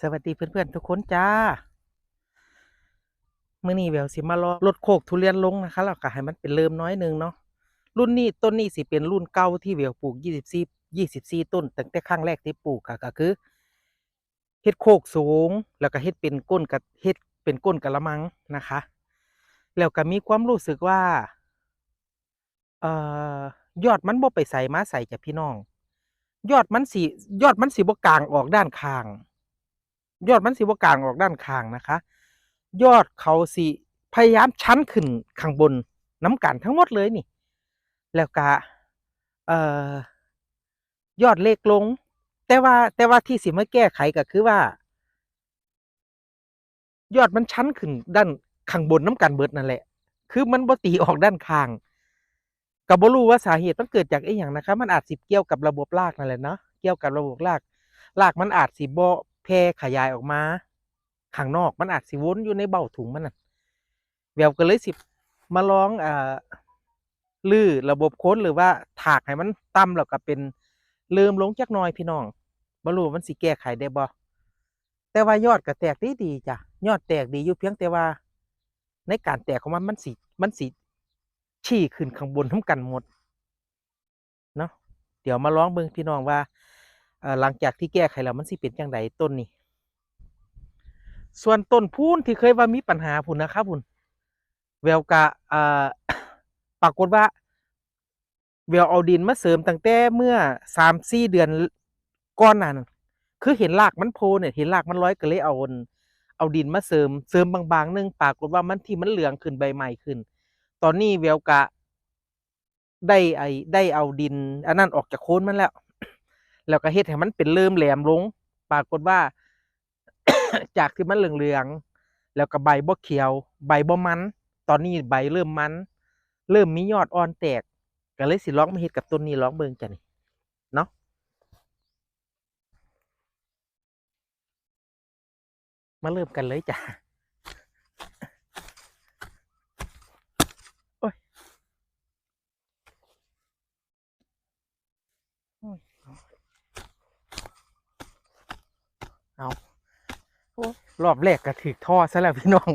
สวัสดีเพื่อนๆทุกคนจ้ามื่อนี้แววสิมาลอลดโคกทุเรียนลงนะคะแล้วก็ให้มันเป็นเริ่มน้อยหนึงเนาะรุ่นนี้ต้นนี้สิเป็นรุ่นเก่าที่แววปลูก24 24ต้นตั้งแต่ครั้งแรกที่ปลูกค่ะก็คือเฮ็ดโคกสูง แล้วก็เฮ็ดเป็นก้นกับเฮ็ดเป็นก้นกะละมังนะคะ แล้วก็มีความรู้สึกว่าเอ่อยอดมันบ่ไปใส่มาใส่จ้ะพี่น้อง ยอดมันสิยอดมันสิบ่กลางออกด้านข้าง ยอดมันสิบ่กลางออกด้านข้างนะคะ ยอดเขาสิพยายามชั้นขึ้นข้างบนน้ำกันทั้งหมดเลยนี่ แล้วก็เอ่อยอดเล็กลง แต่ว่าแต่ว่าที่สิมาแก้ไขก็คือว่า ยอดมันชั้นขึ้นด้านข้างบนน้ำกันเบิดนั่นแหละ คือมันบ่ตีออกด้านข้างก็บ่รู้ว่าสาเหตุมันเกิดจากไอ้หยังนะคะมันอาจสิเกี่ยวกับระบบรากนั่นแหละเนาะเกี่ยวกับระบบรากรากมันอาจสิบ่ แพร่ขยายออกมาข้างนอกมันอาจสิวนอยู่ในเบ้าถุงมันน่ะแววก็เลยสิมาลองอ่าลื้อระบบโค้นหรือว่าถากให้มันต่ำแล้วก็เป็นเริ่มลงจักหน่อยพี่น้องบ่รู้ว่ามันสิแก้ไขได้บ่แต่ว่ายอดก็แตกดีดีๆจ้ะยอดแตกดีอยู่เพียงแต่ว่า ในการแตกของมันมันสิมันสิชี้ขึ้นข้างบนทั้งกันหมดเนาะเดี๋ยวมาลองเบิ่งพี่น้องว่า หลังจากที่แก้ไขแล้วมันสิเป็นจังไดต้นนี้ส่วนต้นพูนที่เคยว่ามีปัญหาพุ่นนะครับพุ่นแววกะปรากฏว่าแววเอาดินมาเสริมตั้งแต่เมื่อสามสี่เดือนก่อนนั้นคือเห็นรากมันโพเนี่ยเห็นรากมันร้อยก็เลยเอาเอาดินมาเสริมเสริมบางๆนึงปรากฏว่ามันที่มันเหลืองขึ้นใบใหม่ขึ้น ตอนนี้แววกะได้ไอได้เอาดินอันนั้นออกจากโคนมันแล้ว แล้วก็เฮ็ดให้มันเป็นเริ่มแหลมลง ปรากฏว่า จากที่มันเหลืองๆแล้วก็ใบบ่เขียว ใบบ่มัน ตอนนี้ใบเริ่มมัน เริ่มมียอดอ่อนแตกก็เลยสิลองมาเฮ็ดกับต้นนี้ลองเบิ่งจ้ะนี่เนาะมาเริ่มกันเลยจ้ะ โอ้ยโอ้ย เอาโอ้ยรอบแรกก็ถือท่อซะแล้วพี่น้อง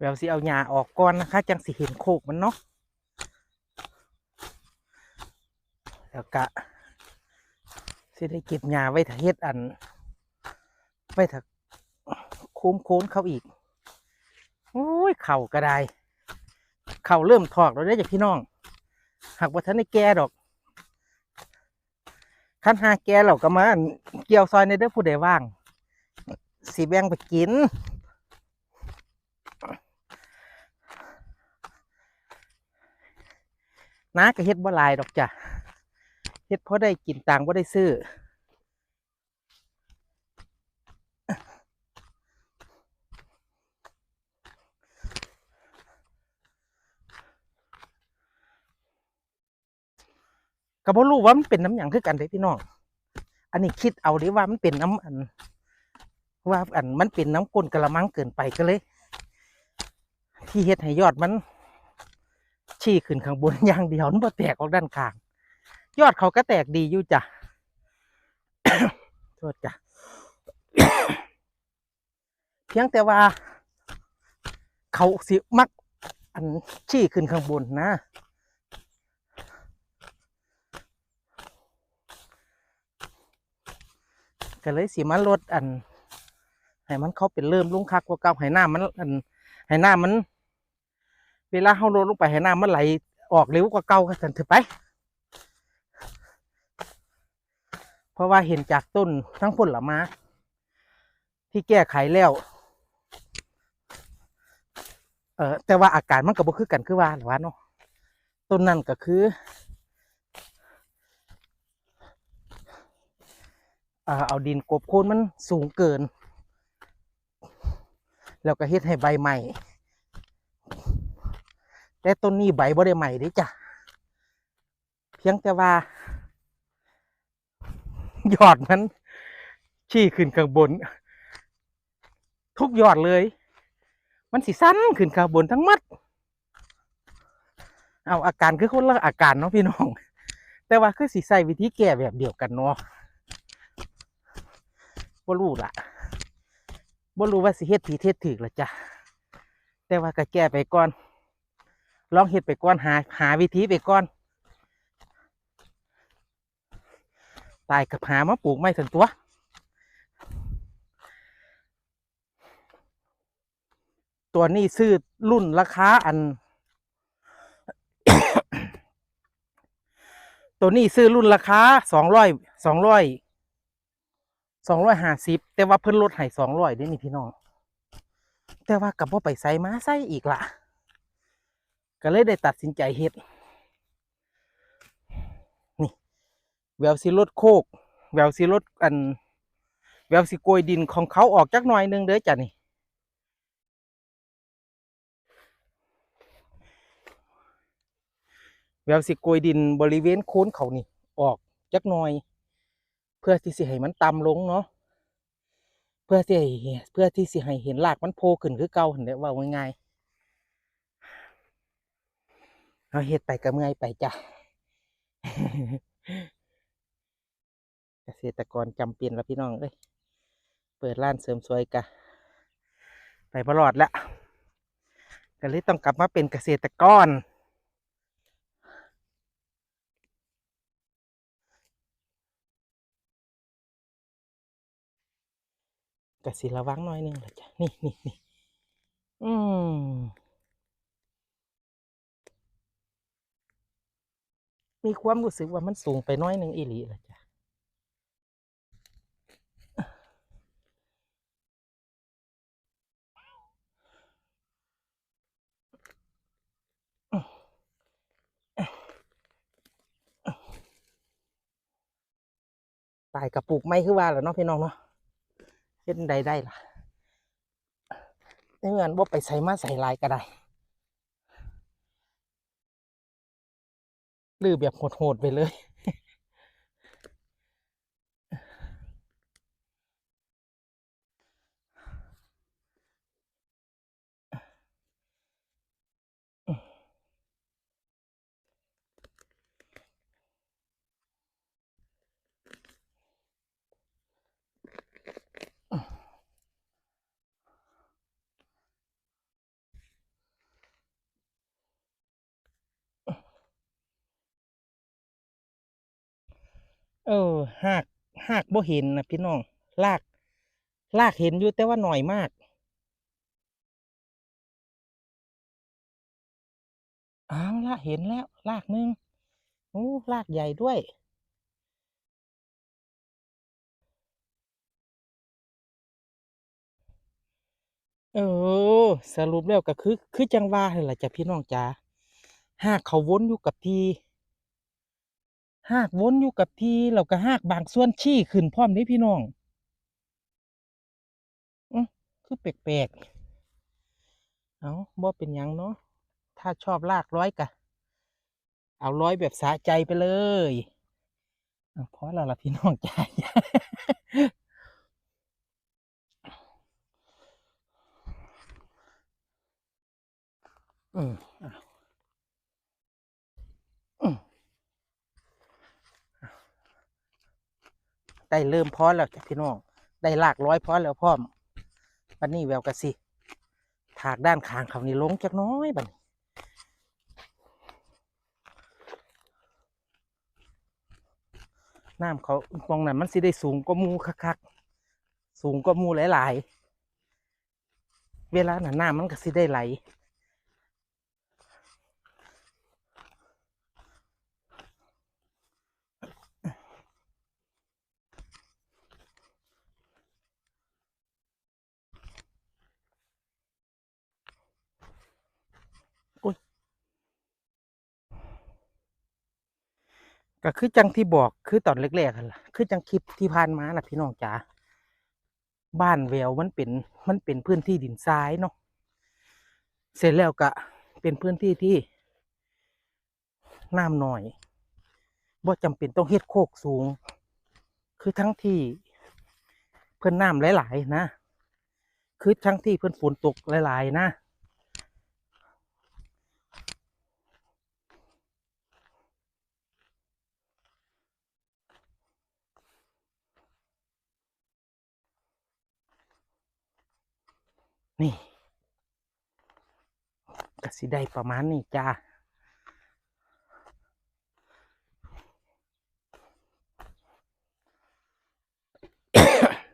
แววสิเอาหญ้าออกก่อนนะคะ จังสิเห็นโคกมันเนาะ แล้วก็สิได้เก็บหญ้าไว้ถ้าเฮ็ดอัน ไว้ถ้าโค้มโค้นเขาอีกโอ้ยเข่าก็ได้เข่าเริ่มถอกแล้วได้จากพี่น้อง หากว่าท่านได้แก่ดอกขั้นหาแก่เราก็มาเกี่ยวซอยในเด้อผู้ใดว่างสีแบงไปกินน้าก็เฮ็ดบ่ลายดอกจ้ะ เฮ็ดเพอได้กินตังค์บ่ได้ซื้อ ก็บ่รู้ว่ามันเป็นน้ำหยังคือกันเด้พี่น้อง อันนี้คิดเอาเด้ว่ามันเป็นน้ำอัน ว่าอันมันเป็นน้ำก้นกะละมังเกินไปก็เลย ที่เฮ็ดให้ยอดมัน ชี้ขึ้นข้างบนอย่างเดียวมันบ่แตกออกด้านข้าง ยอดเขาก็แตกดีอยู่จ้ะโทษจ้ะเพียงแต่ว่า เขาสิมัก อันชี้ขึ้นข้างบนนะก็เลยสิมาลดอันให้มันเขาเป็นเริ่มลุงคักกว่าเก่าให้หน้ามันอันให้หน้ามัน เวลาเขาลดลงไปให้หน้ำมันไหลออกเร็วกว่าเก่ากันเถอะไป เพราะว่าเห็นจากต้นทั้งผลไม้ที่แก้ไขแล้วเออแต่ว่าอาการมันก็บ่คือกันคือว่าหรือว่าเนาะต้นนั่นก็คืออ่าเอาดินกบโคนมันสูงเกิน แล้วก็เฮ็ดให้ใบใหม่ แต่ต้นนี้ใบบ่ได้ใหม่ด้จ้ะ เพียงแต่ว่า ยอดมันชี้ขึ้นข้างบน ทุกยอดเลย มันสิสั้นขึ้นข้างบนทั้งมัด เอาอาการคือคนละอาการเนาะพี่น้อง แต่ว่าคือสิใส่วิธีแก้แบบเดียวกันเนาะบ่รู้ล่ะบ่รู้ว่าสิเฮ็ดผิดเฮ็ดถูกละจ้ะแต่ว่าก็แก้ไปก่อน ลองเฮ็ดไปก่อนหาหาวิธีไปก่อน ตายกับหามาปลูกไม่ถึงตัว ตัวนี้ซื้อรุ่นราคาอัน ตัวนี้ซื้อรุ่นราคาสองร้อยสองร้อยสองร้อยห้าสิบแต่ว่าเพิ่นลดให้สองร้อยด้วยนี่พี่น้อง แต่ว่ากับว่าไปใส่มาใส่อีกละก็เลยได้ตัดสินใจเฮ็ด นี่ แววสิลดโคก แววสิลดอัน แววสิโกยดินของเขาออกจักหน่อยนึงเด้อจ้ะนี่แววสิโกยดินบริเวณโค้นเขานี่ ออกจักหน่อย เพื่อที่สิให้มันต่ำลงเนาะเพื่อที่ให้เพื่อที่สิให้เห็นรากมันโผล่ขึ้นคือเก่าเห็นได้ว่าง่ายๆเอาเฮ็ดไปก็เมื่อยไปจ้ะ ษตรกรจำเป็นแล้วพี่น้องเอ้ยเปิดร้านเสริมสวยกะไปบรอดแล้วก็เลยต้องกลับมาเป็นเกษตรกรกะสิระวังหน่อยนึงละจ้ะนี่นี่นี่อืมมีความรู้สึกว่ามันสูงไปน้อยหนึงอีหลีละ จ้ะตายกระปุกไม่คือว่าแหล้วเนาะพี่น้องเนาะเฮ็ดใดได้ล่ะเงินบ่ไปใส่มาใส่ลายก็ได้หรือแบบโหดๆไปเลย เออหากหากบ่เห็นนะพี่น้องลากลากเห็นอยู่แต่ว่าหน่อยมากอ้าวละเห็นแล้ว ลากหนึงโอ้ลากใหญ่ด้วย เออ สรุปแล้วก็คือ คือจังว่าหั่นล่ะจ้ะพี่น้องจ๋าหากเขาวนอยู่กับที่ หากวนอยู่กับที่แล้วก็หากบางส่วนชี้ขึ้นพร้อมเด้พี่น้องอือคือแปลกๆเอาบ่เป็นยังเนาะถ้าชอบลากร้อยกะ เอาร้อยแบบสะใจไปเลยเอาพอแล้วล่ะพี่น้องใจอืมอะอืม ได้เริ่มพอแล้วจ้ะพี่น้อง ได้ลากร้อยพอแล้วพร้อมวันนี้แววกระสิถากด้านขางเขานี่ลงจักน้อยบัดนี้น้ำเขาตรงนั้นมันสิได้สูงกว่าหมูคักๆสูงกว่าหมูหลายๆ เวลาหน่ะน้ำมันก็สิได้ไหล ก็คือจังที่บอกคือตอนแรกๆกันล่ะคือจังคลิปที่ผ่านมาน่ะพี่น้องจ๋าบ้านแววมันเป็นมันเป็นพื้นที่ดินทรายเนาะเสร็จแล้วก็เป็นพื้นที่ที่น้ำหน่อยบ่จำเป็นต้องเฮ็ดโคกสูง คือทั้งที่เพิ่อนน้ำหลาย ๆ นะ คือทั้งที่เพิ่อนฝนตกหลาย ๆ นะ นี่ก็สิได้ประมาณนี้จ้า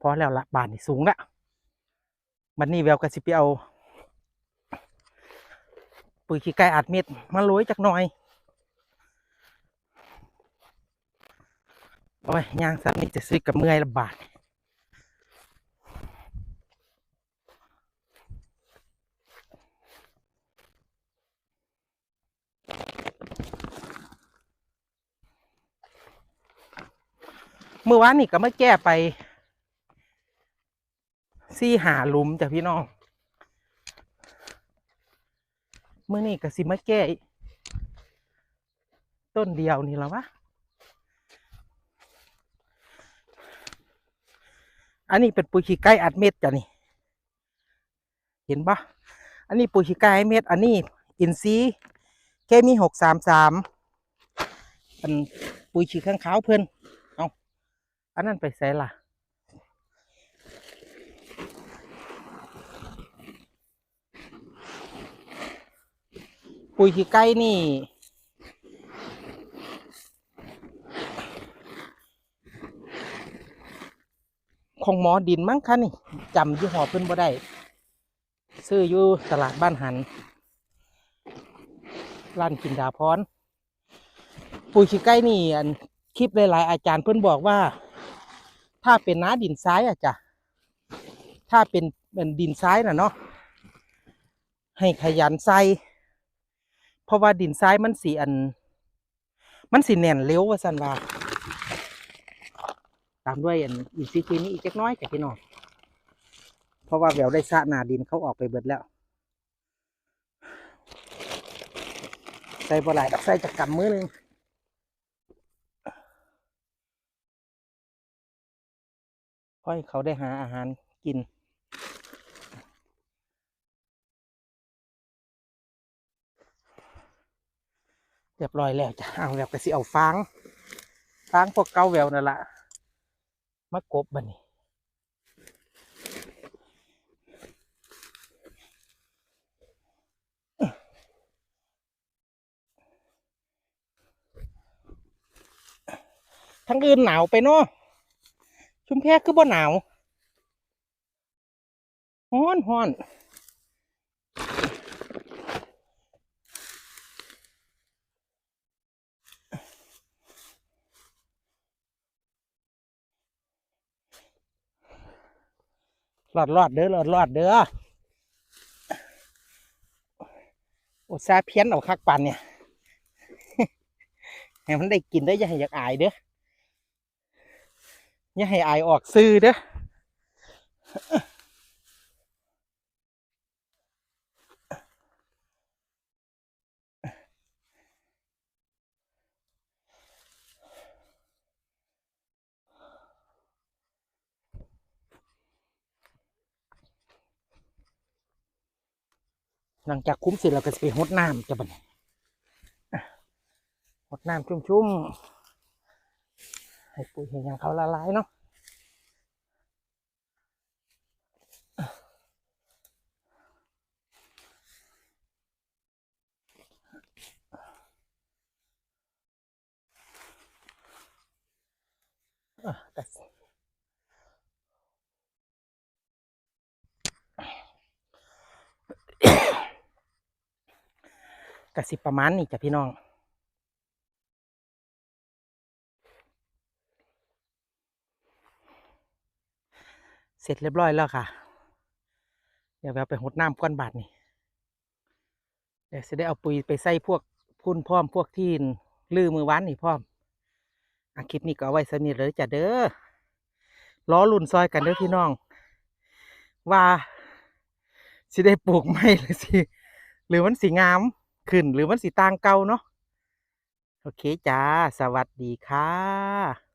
พอแล้วละบานนี่สูงละบันนี้แววก็สิไปเอาปุ๋ยขี้ไก่อัดเม็ดมาโรยจักหน่อยโอ้ยยางสักนี้จะซื้อกับเมื่อยละบาท เมื่อวานนี่ก็มาแก้ไปซี่หาลุมจ้ะพี่น้องเมื่อนี่ก็สิมาแก้ต้นเดียวนี่แล้ววะอันนี้เป็นปุ๋ยขี้ไก่อัดเม็ดจ้ะนี่ เห็นปะอันนี้ปุ๋ยขี้ไก่เม็ด อันนี้อินซีเคมีหกสามสามอันปุ๋ยขี้ข้างขาวเพิ่อน อันนั้นไปใส่ละปุ๋ยขี้ไก่นี่ ของหมอดินมั้งคะนี่จำยี่ห้อเพิ่นบ่ได้ ซื้ออยู่ตลาดบ้านหัน ร้านกินดาพร ปุ๋ยขี้ไก่นี่ อันคลิปหลายๆอาจารย์เพิ่นบอกว่า ถ้าเป็นน้าดินซ้ายอะจ้ะถ้าเป็นเป็นดินซ้ายน่ะเนาะให้ขยันใส่เพราะว่าดินซ้ายมันสีอัน มันสีแน่นเร็วว่าสันว่าตามด้วยอันอีกซีคีนี้อีกเล็กน้อยจากพี่น้องเพราะว่าแววได้สะนาดินเขาออกไปเบิดแล้ว ใส่บ่หลายดอกใส่จากกำมือหนึง ก็ให้เขาได้หาอาหารกิน เรียบร้อยแล้วจ้ะเอาแล้วก็สิเอาฟางฟางพวกเกาแววนั่นละมากบบันนี้ทั้งอื่นหนาวไปเนาะ ชุมแพคือบ่หนาวฮ้อนฮ้อนรอดรอดเด้อรอดรอดเด้ออุตส่าเพี้ยนเอาคักปันเนี่ยให้มันได้กินได้ย่าให้อยากอายเด้อ อย่าให้อายออกซื้อเด้อหลังจากคุ้มเสร็จเราก็จะไปหดน้ำจะบันหดน้ำชุ่มๆ ให้ปุ๋ยให้ยังเขาละลายเนาะอะสิกสิประมาณนี้จ้ะพี่น้อง เสร็จเรียบร้อยแล้วค่ะ เดี๋ยวเราไปหดน้ำก้อนบาทนี่เดี๋ยวจะได้เอาปุ๋ยไปใส่พวกพุ่นพร้อมพวกที่ลือมือวานนี่พร้อมอคลิปนี้ก็เอาไว้สนิทเลยจ้ะเด้อล้อลุ่นซอยกันเด้อพี่น้อง ว่าสิได้ปลูกไหมหรือสิหรือมันสีงามขึ้นหรือมันสีต่างเก่าเนาะโอเคจ้า สวัสดีค่ะ